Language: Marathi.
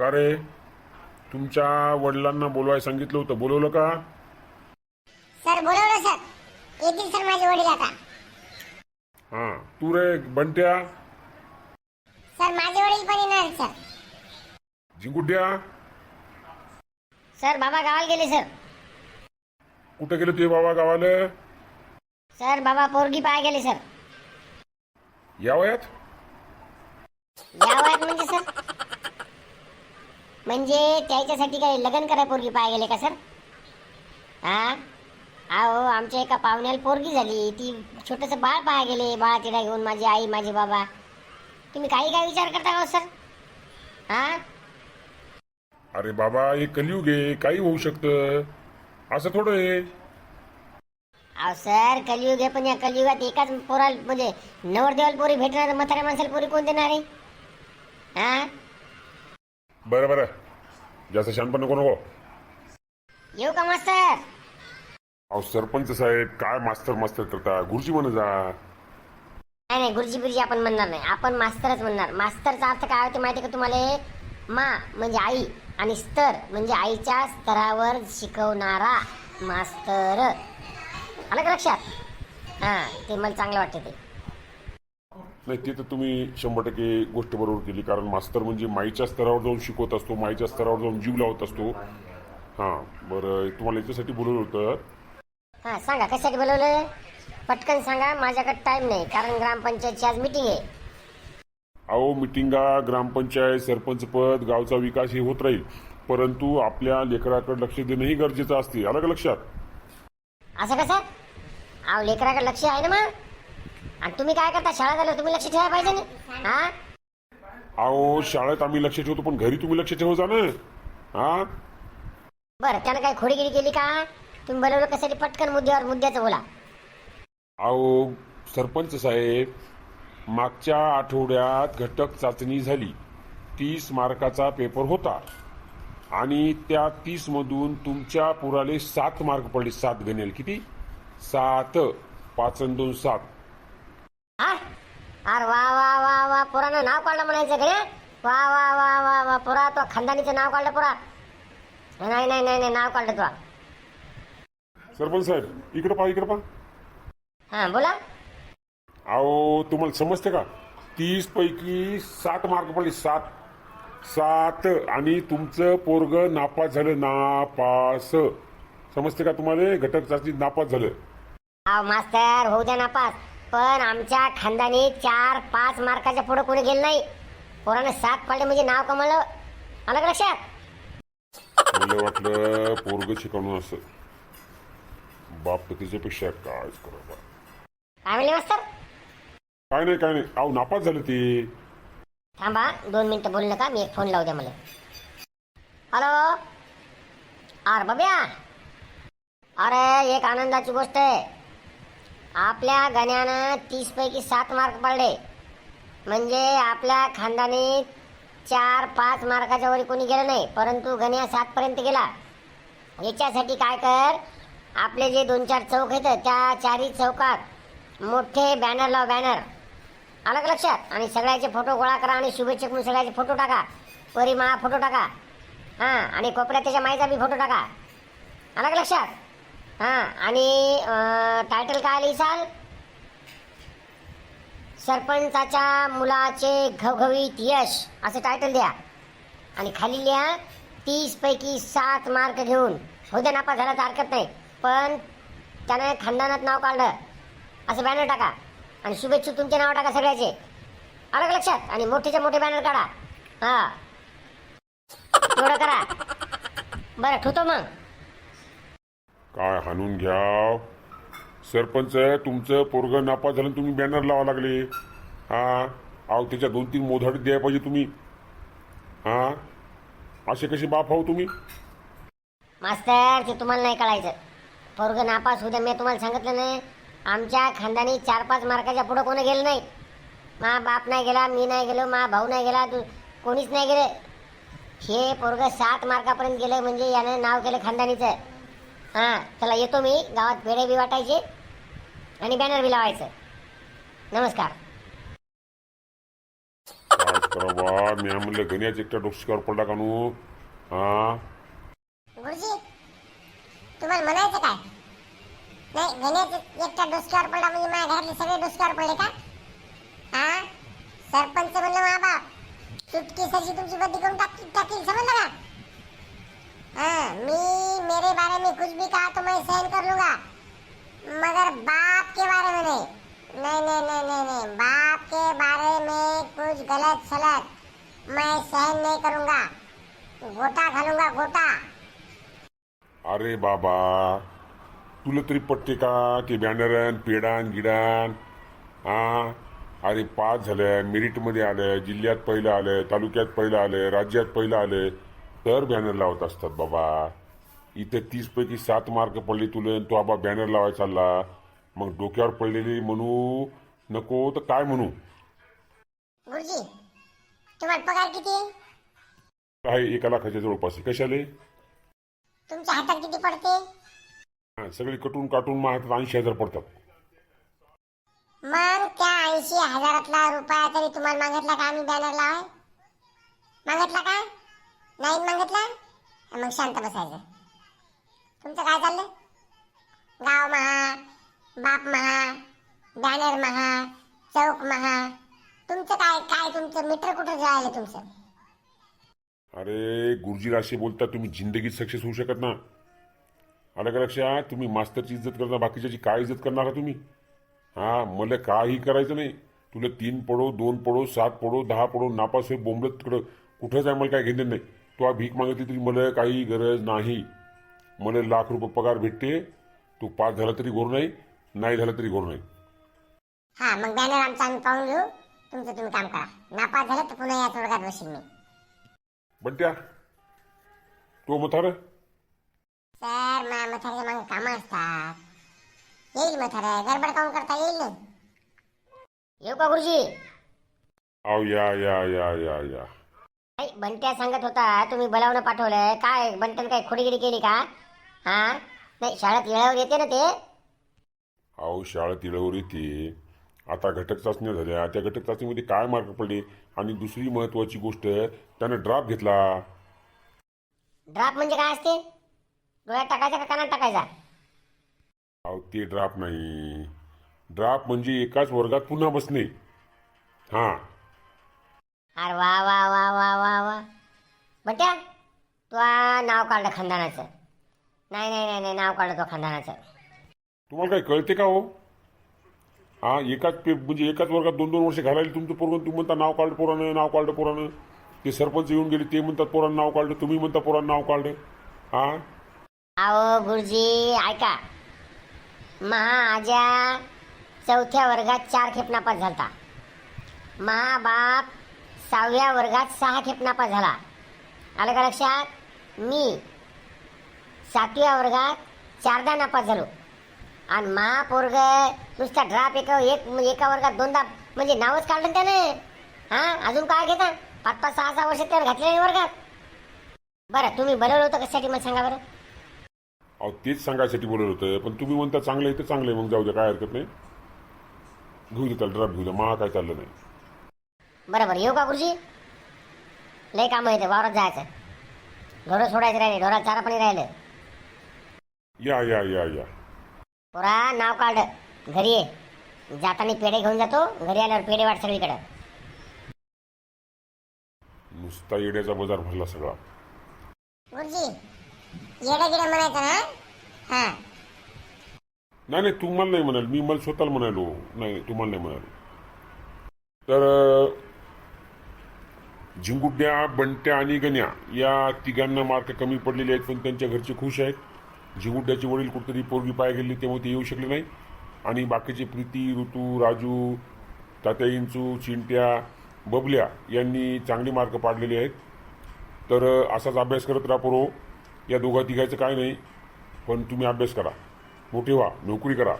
का रे? तुमच्या वडिलांना बोलवाय सांगितलं होतं. बोलवलं का? सर बोलवलं सर. येतील सर माझे वडील आता. हां. तू रे बंट्या. सर माझे वडील पण येणार सर. जिंकुट्या सर बाबा गावाला गेले सर. कुठे गेले तुझे बाबा गावाला? सर बाबा पोरगी पाय गेले सर. या वयात या वयात म्हणजे सर म्हणजे त्याच्यासाठी काय लग्न करा पोरगी पाय गेले का सर? हा? अहो आमच्या एका पाहुण्याला पोरगी झाली. ती छोटस बाळ पाय गेले. बाळा तिला घेऊन माझी आई माझे बाबा. तुम्ही काही काय विचार करता का हो, सर? हा? अरे बाबा हे कलियुग आहे. काही होऊ शकतं. असं थोडं आहे. अहो सर कलियुग आहे पण या कलियुगात एकाच पोराला म्हणजे नवरदेवाला पोरी भेटणार म्हाताऱ्या माणसाला पोरी कोण देणार आहे? हा? बरं बरं. जास्त शानपण नको नको. येऊ का मास्तर? अहो सरपंच साहेब काय मास्तर मास्तर करता? गुरुजी म्हण जा. नाही नाही गुरुजी बिरुजी आपण म्हणणार नाही. आपण मास्तरच म्हणणार. मास्तरचा अर्थ काय होते माहिती का तुम्हाला? मा म्हणजे आई आणि स्तर म्हणजे आईच्या स्तरावर शिकवणारा मास्तर. आलं का लक्षात? हा ते मला चांगलं वाटतं ते. नाही ते तर तुम्ही शंभर टक्के गोष्ट बरोबर केली. कारण मास्तर म्हणजे माईच्या स्तरावर जाऊन शिकवत असतो माईच्या स्तरावर जाऊन जीव लावत असतो. हां बरं तुम्हाला याच्यासाठी बोलवलं होतं. हा सांगा कशासाठी बोलवलं पटकन सांगा माझ्याकडे टाइम नाही कारण ग्रामपंचायतची आज मीटिंग आहे. अहो मिटिंगा ग्रामपंचायत सरपंच पद गावचा विकास हे होत राहील. परंतु आपल्या लेकराकडे लक्ष देणंही गरजेचं असते. आलं का लक्षात? असं कसं? अहो लेकराकडे लक्ष आहे ना मग? आणि तुम्ही काय करता? शाळा झालं तुम्ही लक्ष ठेवायला पाहिजे ना? हा? अहो शाळेत आम्ही लक्ष ठेवतो पण घरी तुम्ही लक्ष ठेवता ना. हा? बरं त्यानं काय खोडीगिरी केली का? तुम्ही बोलवलं कशासाठी पटकन मुद्द्यावर मुद्द्याचं बोला. अहो सरपंच साहेब मागच्या आठवड्यात घटक चाचणी झाली. तीस मार्काचा पेपर होता. आणि त्या तीस मधून तुमच्या पुराले सात मार्क पडले. सात गणेल किती? सात. पाच अन् दोन सात. अरे वा वा वा वा पुरानं नाव काढलं म्हणायचं का? वा वा वा वा वा पुरा तो खानदानीचं नाव काढलं पुरा. नाही नाही नाही नाही नाव काढलं तो. सरपंच साहेब इकडे पहा इकडे पहा. हा बोला. अहो तुम्हाला समजते का? तीस पैकी सात मार्क पडले सात. सात आणि तुमचं पोरग नापास झालं नापास. समजते का तुम्हाला? घटक चाचणी नापास झालं. अहो मास्तर होऊ द्या नापास. पण आमच्या खानदानी चार पाच मार्काच्या पुढे कोणी गेलं नाही. पोरानं सात पडले म्हणजे नाव कमवलं आलं का लक्षात? मला वाटलं पोरग शिकवणं असं बाप तर त्याच्यापेक्षा काय करा काय म्हणले मास्तर? काय नाही काय नाही. अहो नापास झालं ते. थांबा दोन मिनिटं बोलू नका मी एक फोन लावू द्या मला. हॅलो? अरे बब्या? अरे एक आनंदाची गोष्ट आहे. आपल्या गण्यानं तीस पैकी सात मार्क पडले. म्हणजे आपल्या खानदानी चार पाच मार्काच्या वरी कोणी गेलं नाही परंतु गण्या सातपर्यंत गेला. याच्यासाठी काय कर आपले जे दोन चार चौक आहेत त्या चारही चौकात मोठे बॅनर लाव बॅनर आलं का लक्षात? आणि सगळ्याचे फोटो गोळा करा आणि शुभेच्छक म्हणून सगळ्याचे फोटो टाका. परी महा फोटो टाका. हां आणि कोपऱ्यात त्याच्या माईचा बी फोटो टाका. आलं का लक्षात? हा आणि टायटल काय लिहिसाल सरपंचाच्या मुलाचे घवघवीत यश असं टायटल द्या. आणि खाली लिहा तीस पैकी सात मार्क घेऊन. हो द्या नापास झाला तर हरकत नाही. पण त्यानं खानदानात नाव काढलं. असं बॅनर टाका. आणि शुभेच्छू तुमचे नाव टाका सगळ्याचे. अलग लक्षात? आणि मोठेचे मोठे बॅनर काढा. हा. एवढं करा. बरं ठेवतो मग. काय हाणून घ्या सरपंच तुमचं पोरग नापास झालं तुम्ही बॅनर लावा लागले. हा? अहो त्याच्या दोन तीन मोधाडी द्यायला पाहिजे तुम्ही. हा? असे कसे बाप आहो तुम्ही? मास्तर ते तुम्हाला नाही कळायचं. पोरग नापास होऊ द्या मी तुम्हाला सांगितलं नाही. आमच्या खानदानी चार पाच मार्काच्या पुढं कोणी गेलं नाही. मा बाप नाही गेला मी नाही गेलो मा भाऊ नाही गेला तू कोणीच नाही गेले. हे पोरग सात मार्कापर्यंत गेलं म्हणजे यानं नाव केलं खानदानीचं. हां चला येतो मी. गावात पेढे बी वाटायचे आणि बॅनर बी लावायचं. नमस्कार. काय करा बा मी म्हणलं एकट्या डोसक्यावर पडला का नू? हा? गुरुजी तुम्हाला म्हणायचं काय? नाही गण्यात एकटा डोसक्यावर पडला म्हणजे माझ्या घरातले सगळे डोसक्यावर पडले का? हा? सरपंच म्हणलं मा बाप चुटकी सरशी तुमची बदली करून टाकी टाकील समजलं का? हाँ मी मेरे बारे में कुछ भी कहा तो मैं सहन कर लूंगा। मगर बाप के बारे में नहीं। नहीं नहीं नहीं नहीं नहीं। बाप के बारे में कुछ गलत सलत मैं सहन नहीं करूंगा। गोटा घालूंगा गोटा। अरे बाबा तुला तरी पटते का की बॅनरन पेडान गिडान? हा? अरे पास झालं मेरिटमध्ये आलं जिल्ह्यात पहिलं आलं तालुक्यात पहिलं आलं राज्यात पहिलं आलं तर बॅनर लावत असतात बाबा. इथे तीस पैकी सात मार्क पडले तुला आणि तो आबा बॅनर लावायला चालला. मग डोक्यावर पडलेली म्हणू नको तर काय म्हणू? गुरुजी तुम्हाला पगार किती? आहे? आहे एका लाखाच्या जवळपास आहे. कशाले? तुमच्या हातात किती पडते? हा, सगळे कटून काटून मग हातात ऐंशी हजार पडतात. मग त्या ऐंशी हजारातला रुपया तरी तुम्हाला मागितला का आम्ही बॅनर लावाय? मागितला का? नाही मागितला मग शांत बसायचं. तुमचं काय चाललंय? गाव महा बाप महा बॅनर महा चौक महा. तुमचं काय काय तुमचं? मीटर कुठं जळालं तुमचं? अरे गुरुजी राशी बोलता तुम्ही जिंदगीत सक्सेस होऊ शकत ना? आलं का लक्षात? तुम्ही मास्तरची इज्जत करता बाकीच्याची काय इज्जत करणार का तुम्ही? हा मला काही करायचं नाही. तुला तीन पडो दोन पडो सात पडो दहा पडो नापास होई बोंबलत तिकडं. कुठंच आहे मला काय घेणं नाही. तू आ भीक मागितली तरी मला काही गरज नाही. मला लाख रुपये पगार भेटते. तू पास झाला तरी घोर नाही नाही झाला तरी घोर नाही. हा मग बॅनर आमचा आम्ही पाहून घेऊ. तुमचं तुम्ही काम करा. नापास झालं तर पुन्हा या वर्गात बसीन मी. बंट्या तो मथार? सर मा मथारे मग कामं असतात. येईल मथारे गडबड काऊन करता येईल नाही? येऊ का गुरुजी? आव या या या या या. बंट्या सांगत होता तुम्ही बोलावणं पाठवलंय. काय बंट्यानं काय खोडीगिरी केली का? हा? नाही शाळेत वेळेवर येते ना ते? अहो शाळा तिळावर येते. आता घटक चाचण्या झाल्या. त्या घटक चाचणीमध्ये काय मार्क पडले? आणि दुसरी महत्वाची गोष्ट त्यानं ड्राप घेतला. ड्राप म्हणजे काय असते? डोळ्यात टाकायचा का कानात टाकायचा? अहो ते ड्राप नाही. ड्राप म्हणजे एकाच वर्गात पुन्हा बसणे. हां. अरे वा वा वा वा वा वा. बंट्या तू आ नाव काढलं खानदानाचं नाही नाही नाही नाही नाव काढलं तो खानदानाचं तुम्हाला काय कळते का हो? हा एकाच पे म्हणजे एकाच वर्गात दोन दोन वर्ष घालायला तुमचं पोरगं तुम्ही म्हणता नाव काढलं पोरानं नाव काढलं पोरानं. ते सरपंच येऊन गेले ते म्हणतात पोरानं नाव काढलं तुम्ही म्हणता पोरानं नाव काढलं. हां? अहो गुरुजी ऐका. महाआजा चौथ्या वर्गात चार खेप नापास झालता. महाबाप सहाव्या वर्गात सहा खेप नापास झाला. आलं का लक्षात? मी सातव्या वर्गात चारदा नापास झालो. आणि महापोरग नुसता ड्राप एका एक एका वर्गात दोनदा म्हणजे नावच काढलं त्याने त्यानं. हां? अजून काय घेता? पाच पाच सहा सहा वर्ष त्यावर घातले नाही वर्गात. बरं तुम्ही बोलवलं होतं कशासाठी मला सांगा बरं? अहो तेच सांगायसाठी बोलत होतं पण तुम्ही म्हणता चांगलं आहे तर चांगलं आहे मग जाऊ द्या काय हरकत नाही. घेऊ दे त्याला ड्राप घेऊ द्या मला काय चाललं नाही. बरं बरं येऊ का गुरुजी? लय कामं येते वावरात जायचं ढोरं सोडायचं राहिले ढोरात चारा पाणी राहिलं. या या या या. पुरा नाव काढ. घरी ये. जाताना पेढे घेऊन जातो घरी आल्यावर पेढे वाट सगळीकडं. नुसता येड्याचा बाजार भरला सगळा. गुरुजी येडा गिडा म्हणायचं ना? हा. नाही नाही तुम्हाला नाही म्हणाल. मी मला स्वतःला म्हणालो. नाही तुम्हाला नाही म्हणालो. तर झिंगुड्या बंट्या आणि गण्या या तिघांना मार्क कमी पडलेले आहेत पण त्यांच्या घरचे खुश आहेत. झिंगुड्याचे वडील कुठेतरी पोरगी पाय गेले त्यामुळे ते येऊ शकले नाही. आणि बाकीचे प्रीती ऋतू राजू तात्या इंचू चिंट्या बबल्या यांनी चांगली मार्क पाडलेले आहेत. तर असाच अभ्यास करत राहा पोरो. या दोघा तिघायचं काय नाही पण तुम्ही अभ्यास करा. मोठे व्हा नोकरी करा.